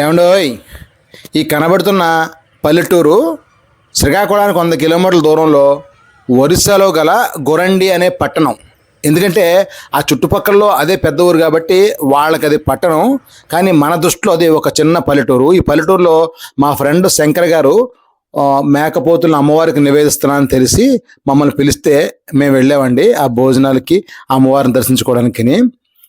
ఏమండోయ్ ఈ కనబడుతున్న పల్లెటూరు శ్రీకాకుళానికి వంద కిలోమీటర్ల దూరంలో ఒరిస్సాలో గల గొరండి అనే పట్టణం. ఎందుకంటే ఆ చుట్టుపక్కలలో అదే పెద్ద ఊరు కాబట్టి వాళ్ళకి అది పట్టణం. కానీ మన దృష్టిలో అది ఒక చిన్న పల్లెటూరు. ఈ పల్లెటూరులో మా ఫ్రెండ్ శంకర్ గారు మేకపోతులను అమ్మవారికి నివేదిస్తున్నానని తెలిసి మమ్మల్ని పిలిస్తే మేము వెళ్ళామండి ఆ భోజనాలకి అమ్మవారిని దర్శించుకోవడానికి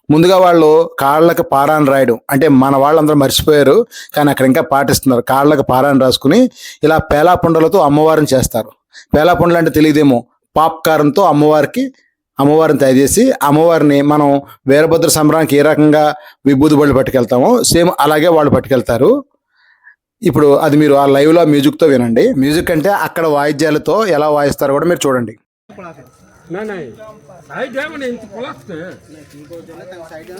ముందుగా వాళ్ళు కాళ్ళకి పారాన్ని రాయడం. అంటే మన వాళ్ళందరూ మర్చిపోయారు కానీ అక్కడ ఇంకా పాటిస్తున్నారు. కాళ్ళకి పారాన్ని రాసుకుని ఇలా పేలాపుండలతో అమ్మవారిని చేస్తారు. పేలాపుండలు అంటే తెలియదేమో. పాప్కారంతో అమ్మవారికి అమ్మవారిని తయారు చేసి అమ్మవారిని మనం వీరభద్ర సంబరానికి ఏ రకంగా విభూతి బళ్ళు పట్టుకెళ్తామో సేమ్ అలాగే వాళ్ళు పట్టుకెళ్తారు. ఇప్పుడు అది మీరు ఆ లైవ్లో మ్యూజిక్తో వినండి. మ్యూజిక్ అంటే అక్కడ వాయిద్యాలతో ఎలా వాయిస్తారో కూడా మీరు చూడండి. ନାଇଁ ନାଇଁ ସାଇଡ୍ ମାନେ ଏମିତି ପଳାସ୍ତେ ସାଇଡ୍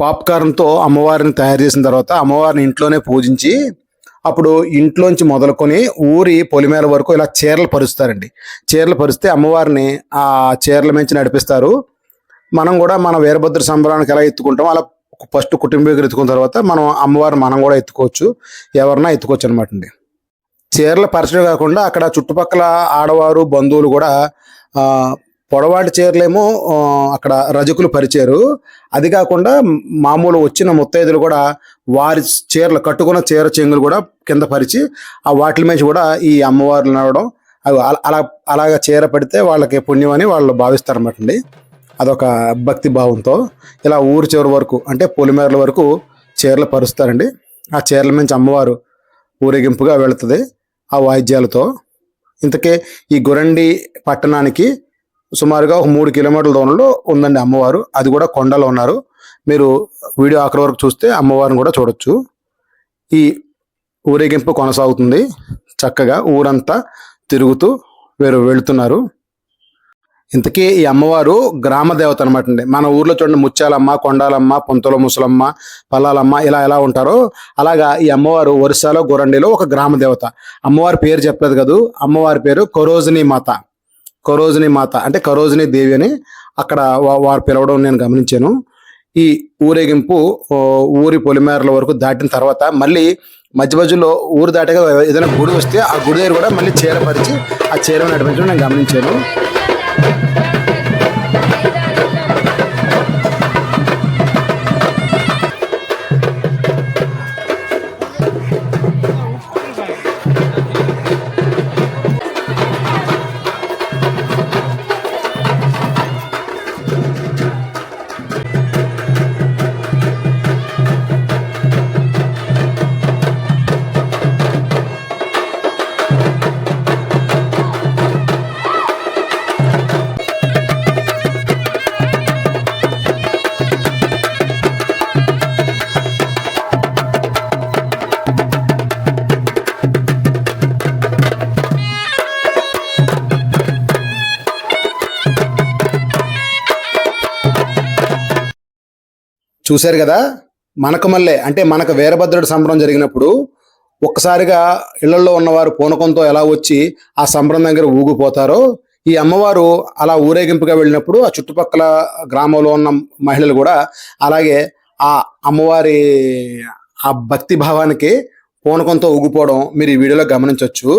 పాప్కార్న్తో అమ్మవారిని తయారు చేసిన తర్వాత అమ్మవారిని ఇంట్లోనే పూజించి అప్పుడు ఇంట్లోంచి మొదలుకొని ఊరి పొలిమేల వరకు ఇలా చీరలు పరుస్తారండి. చీరలు పరిస్తే అమ్మవారిని ఆ చీరల మించి నడిపిస్తారు. మనం కూడా మన వీరభద్ర సంబరానికి ఎలా ఎత్తుకుంటాం అలా ఫస్ట్ కుటుంబీకులు ఎత్తుకున్న తర్వాత మనం అమ్మవారిని మనం కూడా ఎత్తుకోవచ్చు. ఎవరన్నా ఎత్తుకోవచ్చు అనమాట అండి. చీరల పరిచయం కాకుండా అక్కడ చుట్టుపక్కల ఆడవారు బంధువులు కూడా పొడవాటి చీరలేమో అక్కడ రజకులు పరిచారు. అది కాకుండా మామూలు వచ్చిన ముత్తైదులు కూడా వారి చీరలు కట్టుకున్న చీర చెంగులు కూడా కింద పరిచి ఆ వాటి మీద కూడా ఈ అమ్మవార్లు నడవడం అవి అలా అలా అలాగ చీర పెడితే వాళ్ళకి పుణ్యం అని వాళ్ళు భావిస్తారన్నమాట అండి అదొక భక్తి భావంతో ఇలా ఊరు చివరి వరకు అంటే పొలిమేరల వరకు చీరలు పరుస్తారండి. ఆ చీరల నుంచి అమ్మవారు ఊరేగింపుగా వెళుతుంది ఆ వాయిద్యాలతో. ఇంతకే ఈ గురండి పట్టణానికి సుమారుగా ఒక మూడు కిలోమీటర్ల దూరంలో ఉందండి అమ్మవారు. అది కూడా కొండలో ఉన్నారు. మీరు వీడియో ఆఖరి వరకు చూస్తే అమ్మవారిని కూడా చూడొచ్చు. ఈ ఊరేగింపు కొనసాగుతుంది. చక్కగా ఊరంతా తిరుగుతూ వీరు వెళుతున్నారు. ఇంతకీ ఈ అమ్మవారు గ్రామ దేవత అనమాట అండి. మన ఊర్లో చూడండి ముత్యాలమ్మ కొండాలమ్మ పొంతల ముసలమ్మ పల్లాలమ్మ ఇలా ఎలా ఉంటారో అలాగా ఈ అమ్మవారు ఒరిస్సాలో గొరండిలో ఒక గ్రామ దేవత. అమ్మవారి పేరు చెప్పలేదు కదూ. అమ్మవారి పేరు కరోజిని మాత. కరోజిని మాత అంటే కరోజిని దేవి అని అక్కడ వా- వారు పిలవడం నేను గమనించాను. ఈ ఊరేగింపు ఊరి పొలిమేరల వరకు దాటిన తర్వాత మళ్ళీ మధ్య మధ్యలో ఊరు దాటగా ఏదైనా గుడి వస్తే ఆ గుడి దగ్గర కూడా మళ్ళీ చీరపరిచి ఆ చీర నడిపించడం నేను గమనించాను. చూశారు కదా? మనకు మళ్ళీ అంటే మనకు వీరభద్రుడు సంబరం జరిగినప్పుడు ఒక్కసారిగా ఇళ్ళలో ఉన్నవారు పూనకంతో ఎలా వచ్చి ఆ సంబరం దగ్గర ఊగిపోతారో ఈ అమ్మవారు అలా ఊరేగింపుగా వెళ్ళినప్పుడు ఆ చుట్టుపక్కల గ్రామంలో ఉన్న మహిళలు కూడా అలాగే ఆ అమ్మవారి ఆ భక్తి భావానికి పూనకంతో ఊగిపోవడం మీరు ఈ వీడియోలో గమనించవచ్చు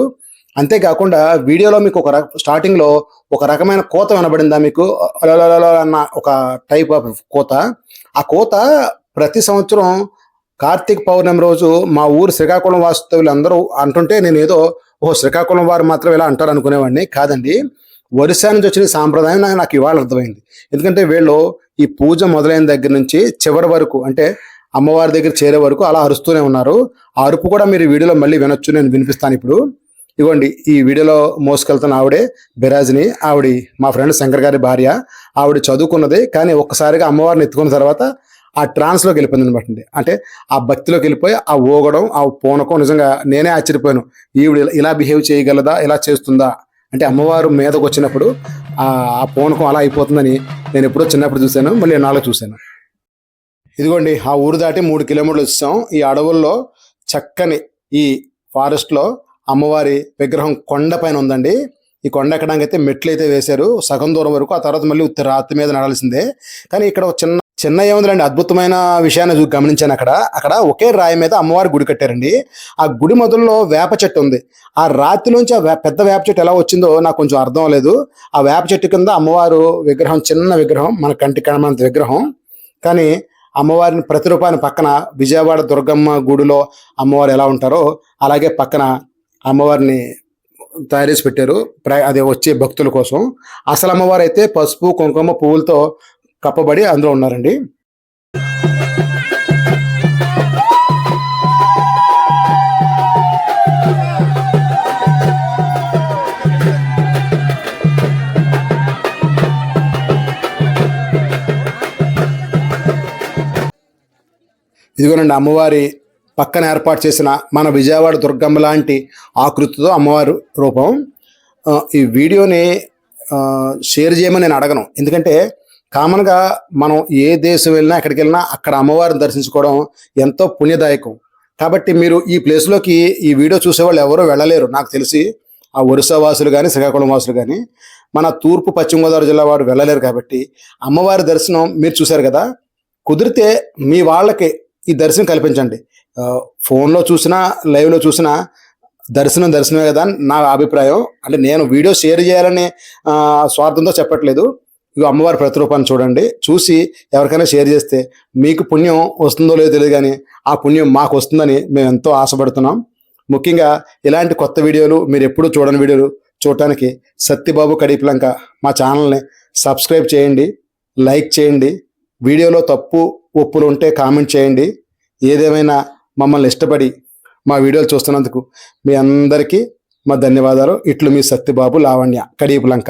అంతేకాకుండా వీడియోలో మీకు ఒక రక స్టార్టింగ్లో ఒక రకమైన కోత వినబడిందా మీకు? అన్న ఒక టైప్ ఆఫ్ కోత. ఆ కోత ప్రతి సంవత్సరం కార్తీక పౌర్ణమి రోజు మా ఊరు శ్రీకాకుళం వాస్తవులు అందరూ అంటుంటే నేను ఏదో ఓ శ్రీకాకుళం వారు మాత్రం ఇలా అంటారు అనుకునేవాడిని. కాదండి. ఒరిస్సా నుంచి వచ్చిన సాంప్రదాయం నాకు- ఇవాళ అర్థమైంది. ఎందుకంటే వీళ్ళు ఈ పూజ మొదలైన దగ్గర నుంచి చివరి వరకు అంటే అమ్మవారి దగ్గర చేరే వరకు అలా అరుస్తూనే ఉన్నారు. ఆ అరుపు కూడా మీరు వీడియోలో మళ్ళీ వినొచ్చు నేను వినిపిస్తాను ఇప్పుడు. ఇవ్వండి ఈ వీడియోలో మోసుకెళ్తున్న ఆవిడే బిరాజ్ని ఆవిడ మా ఫ్రెండ్ శంకర్ గారి భార్య. ఆవిడ చదువుకున్నది కానీ ఒక్కసారిగా అమ్మవారిని ఎత్తుకున్న తర్వాత ఆ ట్రాన్స్లోకి వెళ్ళిపోయింది అనమాట అంటే ఆ భక్తిలోకి వెళ్ళిపోయి ఆ ఊగడం ఆ పూనకం నిజంగా నేనే ఆశ్చర్యపోయాను. ఈవిడ ఇలా- ఇలా బిహేవ్ చేయగలదా ఇలా చేస్తుందా? అంటే అమ్మవారు మీదకు వచ్చినప్పుడు ఆ పోనకం పూనకం అలా అయిపోతుందని నేను ఎప్పుడో చిన్నప్పుడు చూశాను మళ్ళీ నాలో చూశాను. ఇదిగోండి ఆ ఊరు దాటి మూడు కిలోమీటర్లు వచ్చాం. ఈ అడవుల్లో చక్కని ఈ ఫారెస్ట్లో అమ్మవారి విగ్రహం కొండ పైన ఉందండి. ఈ కొండ ఎక్కడానికి అయితే మెట్లు అయితే వేశారు. సగం దూరం వరకు ఆ తర్వాత మళ్ళీ ఉత్తర రాతి మీద నడాల్సిందే కానీ ఇక్కడ ఒక చిన్న చిన్న ఏముందండి అద్భుతమైన విషయాన్ని గమనించాను అక్కడ. అక్కడ ఒకే రాయి మీద అమ్మవారి గుడి కట్టారండి. ఆ గుడి మొదల్లో వేప చెట్టు ఉంది. ఆ రాతిలోంచి ఆ వే- పెద్ద వేప చెట్టు ఎలా వచ్చిందో నాకు కొంచెం అర్థం లేదు ఆ వేప చెట్టు కింద అమ్మవారు విగ్రహం చిన్న విగ్రహం మన కంటి కనమంత విగ్రహం. కానీ అమ్మవారిని ప్రతిరూపాన్ని పక్కన విజయవాడ దుర్గమ్మ గుడిలో అమ్మవారు ఎలా ఉంటారో అలాగే పక్కన అమ్మవారిని తయారు చేసి పెట్టారు. ప్ర- వచ్చే భక్తుల కోసం. అసలు అమ్మవారు అయితే పసుపు కుంకుమ పువ్వులతో కప్పబడి అందులో ఉన్నారండి. ఇదిగోనండి అమ్మవారి పక్కన ఏర్పాటు చేసిన మన విజయవాడ దుర్గమ్మ లాంటి ఆకృతితో అమ్మవారి రూపం. ఈ వీడియోని షేర్ చేయమని నేను అడగను. ఎందుకంటే కామన్గా మనం ఏ దేశం వెళ్ళినా ఎక్కడికి వెళ్ళినా అక్కడ అమ్మవారిని దర్శించుకోవడం ఎంతో పుణ్యదాయకం. కాబట్టి మీరు ఈ ప్లేస్లోకి ఈ వీడియో చూసేవాళ్ళు ఎవరూ వెళ్ళలేరు. నాకు తెలిసి ఆ ఒరిస్సా వాసులు కానీ శ్రీకాకుళం వాసులు కానీ మన తూర్పు పశ్చిమ గోదావరి జిల్లా వాడు వెళ్ళలేరు కాబట్టి అమ్మవారి దర్శనం మీరు చూశారు కదా? కుదిరితే మీ వాళ్ళకి ఈ దర్శనం కల్పించండి. ఫోన్లో చూసినా లైవ్లో చూసినా దర్శనం దర్శనమే కదా అని నా అభిప్రాయం. అంటే నేను వీడియో షేర్ చేయాలని స్వార్థంతో చెప్పట్లేదు. ఇక అమ్మవారి ప్రతిరూపాన్ని చూడండి. చూసి ఎవరికైనా షేర్ చేస్తే మీకు పుణ్యం వస్తుందో లేదో తెలియదు కానీ ఆ పుణ్యం మాకు వస్తుందని మేము ఎంతో ఆశపడుతున్నాం. ముఖ్యంగా ఇలాంటి కొత్త వీడియోలు మీరు ఎప్పుడూ చూడని వీడియోలు చూడటానికి సత్యబాబు కడిపిలంక మా ఛానల్ని సబ్స్క్రైబ్ చేయండి లైక్ చేయండి. వీడియోలో తప్పు ఒప్పులు ఉంటే కామెంట్ చేయండి. ఏదేమైనా మమ్మల్ని ఇష్టపడి మా వీడియోలు చూస్తున్నందుకు మీ అందరికీ మా ధన్యవాదాలు. ఇట్లు మీ సత్యబాబు లావణ్య కడియపులంక